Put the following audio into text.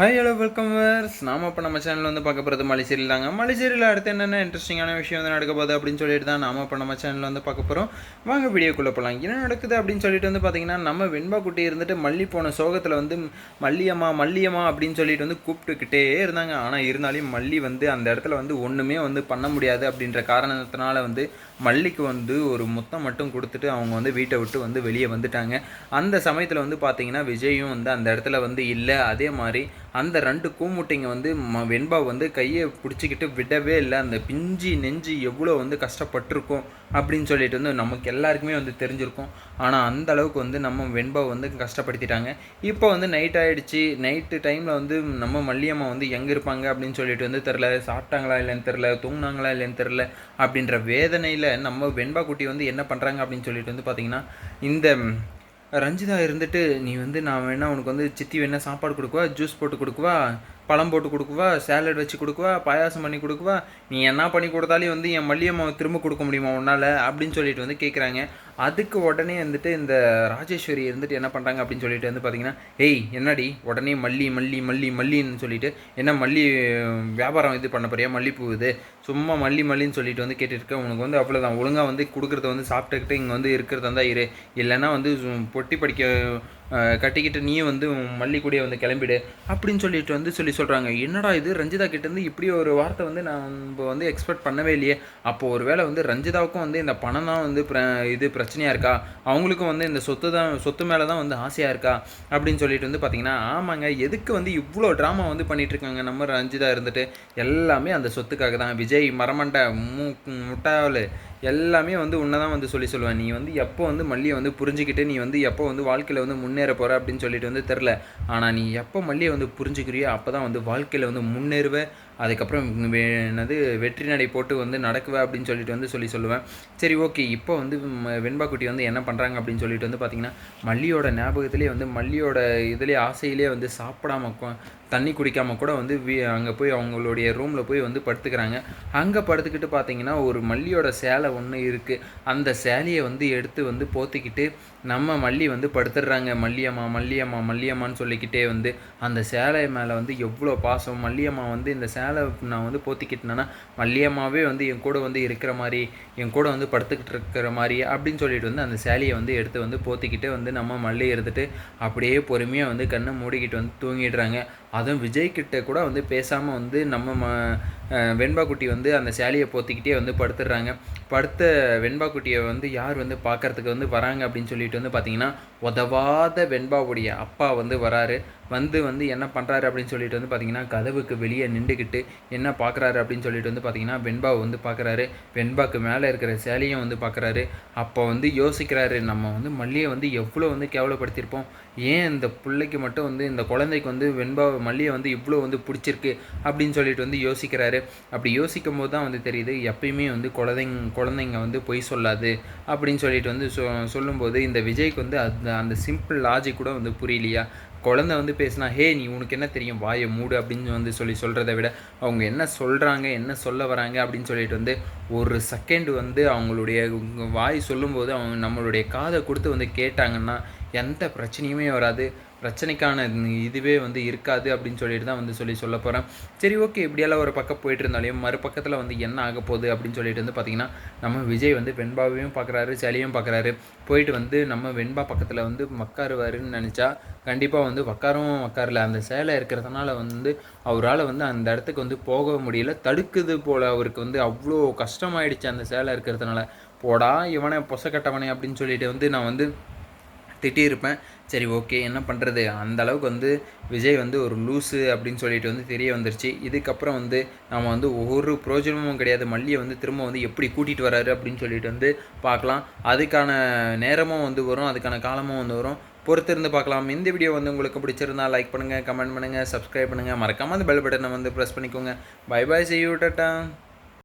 Hi hello welcome verse நாம் இப்போ நம்ம சேனல் வந்து பார்க்க போகிறது மலைசேரியில் தாங்க. மலைசேரியில் அடுத்து என்னென்ன இன்ட்ரெஸ்டிங்கான விஷயம் வந்து நடக்க போகுது அப்படின்னு சொல்லிட்டு தான் நாம் இப்போ நம்ம சேனலில் வந்து பார்க்க போகிறோம் வாங்க வீடியோக்குள்ளே போகலாம் என்ன நடக்குது அப்படின்னு சொல்லிட்டு வந்து பார்த்தீங்கன்னா நம்ம வெண்பா குட்டி இருந்துட்டு மல்லி போன சோகத்தில் வந்து மல்லியம்மா மல்லியம்மா அப்படின்னு சொல்லிட்டு வந்து கூப்பிட்டுக்கிட்டே இருந்தாங்க. ஆனால் இருந்தாலும் மல்லி வந்து அந்த இடத்துல வந்து ஒன்றுமே வந்து பண்ண முடியாது அப்படின்ற காரணத்தினால வந்து மல்லிக்கு வந்து ஒரு முத்தம் மட்டும் கொடுத்துட்டு அவங்க வந்து வீட்டை விட்டு வந்து வெளியே வந்துட்டாங்க. அந்த சமயத்தில் வந்து பார்த்தீங்கன்னா விஜயும் வந்து அந்த இடத்துல வந்து இல்லை. அதே மாதிரி அந்த ரெண்டு கூமுட்டைங்க வந்து ம வெண்பா வந்து கையை பிடிச்சிக்கிட்டு விடவே இல்லை. அந்த பிஞ்சி நெஞ்சு எவ்வளோ வந்து கஷ்டப்பட்டிருக்கும் அப்படின்னு சொல்லிட்டு வந்து நமக்கு எல்லாருக்குமே வந்து தெரிஞ்சிருக்கும். ஆனால் அந்த அளவுக்கு வந்து நம்ம வெண்பா வந்து கஷ்டப்படுத்திட்டாங்க. இப்போ வந்து நைட் ஆகிடுச்சு நைட்டு டைமில் வந்து நம்ம மல்லியம்மா வந்து எங்கே இருப்பாங்க அப்படின்னு சொல்லிட்டு வந்து தெரில சாப்பிட்டாங்களா இல்லைன்னு தெரில தூங்கினாங்களா இல்லைன்னு தெரில அப்படின்ற வேதனையில் நம்ம வெண்பா குட்டி வந்து என்ன பண்ணுறாங்க அப்படின்னு சொல்லிட்டு வந்து பார்த்திங்கன்னா இந்த ரஞ்சிதா இருந்துட்டு நீ வந்து நான் வேணால் உனக்கு வந்து சித்தி வேணால் சாப்பாடு கொடுக்குவா ஜூஸ் போட்டு கொடுக்குவா பழம் போட்டு கொடுக்குவா சேலட் வச்சு கொடுக்குவா பாயாசம் பண்ணி கொடுக்குவா நீ என்ன பண்ணி கொடுத்தாலும் வந்து என் மல்லியம்மாவை திரும்ப கொடுக்க முடியுமா உன்னால்? அப்படின்னு சொல்லிட்டு வந்து கேட்குறாங்க அதுக்கு உடனே வந்துட்டு இந்த ராஜேஸ்வரி இருந்துட்டு என்ன பண்ணுறாங்க அப்படின்னு சொல்லிட்டு வந்து பார்த்தீங்கன்னா ஏய் என்னடி? உடனே மல்லி மல்லி மல்லி மல்லின்னு சொல்லிட்டு என்ன மல்லி வியாபாரம் இது பண்ண போறியா? மல்லிப்பூ இது? சும்மா மல்லி மல்லின்னு சொல்லிட்டு வந்து கேட்டுருக்க உனக்கு வந்து அவ்வளோதான் ஒழுங்காக வந்து கொடுக்குறத வந்து சாப்பிட்டுக்கிட்டு இங்கே வந்து இருக்கிறதா தான் இரு. இல்லைன்னா வந்து பொட்டி படிக்க கட்டிக்கிட்டு நீயும் வந்து மல்லிக்கூடியே வந்து கிளம்பிடு அப்படின்னு சொல்லிட்டு வந்து சொல்லி சொல்கிறாங்க என்னடா இது? ரஞ்சிதா கிட்டேருந்து இப்படி ஒரு வார்த்தை வந்து நான் வந்து எக்ஸ்பெக்ட் பண்ணவே இல்லையே. அப்போது ஒரு வேளை வந்து ரஞ்சிதாவுக்கும் வந்து இந்த பணம் தான் வந்து பிர இது பிரச்சனையாக இருக்கா? அவங்களுக்கும் வந்து இந்த சொத்து தான் சொத்து மேலே தான் வந்து ஆசையாக இருக்கா? அப்படின்னு சொல்லிட்டு வந்து பார்த்தீங்கன்னா ஆமாங்க எதுக்கு வந்து இவ்வளோ ட்ராமா வந்து பண்ணிகிட்ருக்காங்க நம்ம ரஞ்சிதா இருந்துட்டு? எல்லாமே அந்த சொத்துக்காக தான். விஜய் மரமண்டை மு முட்டாவில் எல்லாமே வந்து உன்னை தான் வந்து சொல்லி சொல்லுவேன். நீ வந்து எப்போ வந்து மல்லியை வந்து புரிஞ்சுக்கிட்டு நீ வந்து எப்போ வந்து வாழ்க்கையில் வந்து முன்னேற போகிற அப்படின்னு சொல்லிட்டு வந்து தெரில ஆனால் நீ எப்போ மல்லியை வந்து புரிஞ்சுக்கிறியோ அப்போ தான் வந்து வாழ்க்கையில் வந்து முன்னேறுவேன் அதுக்கப்புறம் என்னது வெற்றி நடை போட்டு வந்து நடக்குவேன் அப்படின்னு சொல்லிட்டு வந்து சொல்லி சொல்லுவேன். சரி ஓகே இப்போ வந்து வெண்பா குட்டி வந்து என்ன பண்ணுறாங்க அப்படின்னு சொல்லிட்டு வந்து பார்த்திங்கன்னா மல்லியோட ஞாபகத்திலே வந்து மல்லியோட இதுலேயே ஆசையிலே வந்து சாப்பிடாம தண்ணி குடிக்காமல் கூட வந்து வீ அங்கே போய் அவங்களுடைய ரூமில் போய் வந்து படுத்துக்கிறாங்க. அங்கே படுத்துக்கிட்டு பார்த்தீங்கன்னா ஒரு மல்லியோட சேலை ஒன்று இருக்குது அந்த சேலையை வந்து எடுத்து வந்து போத்திக்கிட்டு நம்ம மல்லி வந்து படுத்துடுறாங்க. மல்லியம்மா மல்லியம்மா மல்லியம்மான்னு சொல்லிக்கிட்டே வந்து அந்த சேலை மேலே வந்து எவ்வளோ பாசம். மல்லியம்மா வந்து இந்த சேலை நான் வந்து போத்திக்கிட்டேன்னா மல்லியம்மாவே வந்து என் கூட வந்து இருக்கிற மாதிரி என் கூட வந்து படுத்துக்கிட்டு இருக்கிற மாதிரி அப்படின்னு சொல்லிட்டு வந்து அந்த சேலையை வந்து எடுத்து வந்து போத்திக்கிட்டு வந்து நம்ம மல்லி எடுத்துகிட்டு அப்படியே பொறுமையாக வந்து கண்ணை மூடிக்கிட்டு வந்து தூங்கிடுறாங்க. அதுவும் விஜய்கிட்ட கூட வந்து பேசாமல் வந்து நம்ம ம வெண்பா குட்டி வந்து அந்த சேலையை போத்திக்கிட்டே வந்து படுத்துடுறாங்க. படுத்த வெண்பா குட்டியை வந்து யார் வந்து பார்க்குறதுக்கு வந்து வராங்க அப்படின்னு சொல்லிட்டு வந்து பார்த்தீங்கன்னா உதவாத வெண்பாவுடைய அப்பா வந்து வராரு. வந்து வந்து என்ன பண்ணுறாரு அப்படின்னு சொல்லிட்டு வந்து பார்த்தீங்கன்னா கதவுக்கு வெளியே நின்றுக்கிட்டு என்ன பார்க்குறாரு அப்படின்னு சொல்லிட்டு வந்து பார்த்தீங்கன்னா வெண்பாவை வந்து பார்க்குறாரு வெண்பாக்கு மேலே இருக்கிற சேலையும் வந்து பார்க்குறாரு அப்போ வந்து யோசிக்கிறாரு நம்ம வந்து மல்லியை வந்து எவ்வளோ வந்து கேவலப்படுத்தியிருப்போம். ஏன் இந்த பிள்ளைக்கு மட்டும் வந்து இந்த குழந்தைக்கு வந்து வெண்பா மல்லியை வந்து இவ்வளோ வந்து பிடிச்சிருக்கு அப்படின்னு சொல்லிட்டு வந்து யோசிக்கிறாரு. அப்படி யோசிக்கும் போது தான் வந்து தெரியுது எப்பயுமே வந்து குழந்தைங்க குழந்தைங்க வந்து பொய் சொல்லாது அப்படின்னு சொல்லிட்டு வந்து சொ சொல்லும்போது இந்த விஜய்க்கு வந்து அந்த அந்த சிம்பிள் லாஜிக் கூட வந்து புரியலையா? குழந்தை வந்து பேசினா ஹே நீ உனக்கு என்ன தெரியும்? வாயை மூடு அப்படின்னு வந்து சொல்லி சொல்கிறத விட அவங்க என்ன சொல்கிறாங்க என்ன சொல்ல வராங்க அப்படின்னு சொல்லிட்டு வந்து ஒரு செகண்ட் வந்து அவங்களுடைய வாய் சொல்லும்போது அவங்க நம்மளுடைய காதை கொடுத்து வந்து கேட்டாங்கன்னா எந்த பிரச்சனையுமே வராது. பிரச்சனைக்கான இதுவே வந்து இருக்காது அப்படின்னு சொல்லிட்டு தான் வந்து சொல்லி சொல்ல போகிறேன் சரி ஓகே. இப்படியெல்லாம் ஒரு பக்கம் போயிட்டு இருந்தாலையும் மறுபக்கத்தில் வந்து என்ன ஆக போகுது அப்படின்னு சொல்லிட்டு வந்து பார்த்திங்கன்னா நம்ம விஜய் வந்து வெண்பாவையும் பார்க்குறாரு சளியும் பார்க்குறாரு போயிட்டு வந்து நம்ம வெண்பா பக்கத்தில் வந்து மக்காருவாருன்னு நினச்சா கண்டிப்பாக வந்து உக்காரும் உக்காரல. அந்த சேலை இருக்கிறதுனால வந்து அவரால் வந்து அந்த இடத்துக்கு வந்து போக முடியல. தடுக்குது போல் அவருக்கு வந்து அவ்வளோ கஷ்டமாயிடுச்சு அந்த சேலை இருக்கிறதுனால. போடா இவனை பொசக்கட்டவனே அப்படின்னு சொல்லிட்டு வந்து நான் வந்து திட்டியிருப்பேன். சரி ஓகே என்ன பண்ணுறது அந்த அளவுக்கு வந்து விஜய் வந்து ஒரு லூஸு அப்படின்னு சொல்லிட்டு வந்து தெரிய வந்துருச்சு. இதுக்கப்புறம் வந்து நம்ம வந்து ஒவ்வொரு பிரோஜனமும் கிடையாது. மல்லியை வந்து திரும்ப வந்து எப்படி கூட்டிகிட்டு வராரு அப்படின்னு சொல்லிட்டு வந்து பார்க்கலாம். அதுக்கான நேரமும் வந்து வரும். அதுக்கான காலமும் வந்து வரும். பொறுத்திருந்து பார்க்கலாம். இந்த வீடியோ வந்து உங்களுக்கு பிடிச்சிருந்தா லைக் பண்ணுங்கள் கமெண்ட் பண்ணுங்கள் சப்ஸ்கிரைப் பண்ணுங்கள் மறக்காமல் அந்த பெல் பட்டனை வந்து ப்ரெஸ் பண்ணிக்கோங்க. Bye bye செய்யூ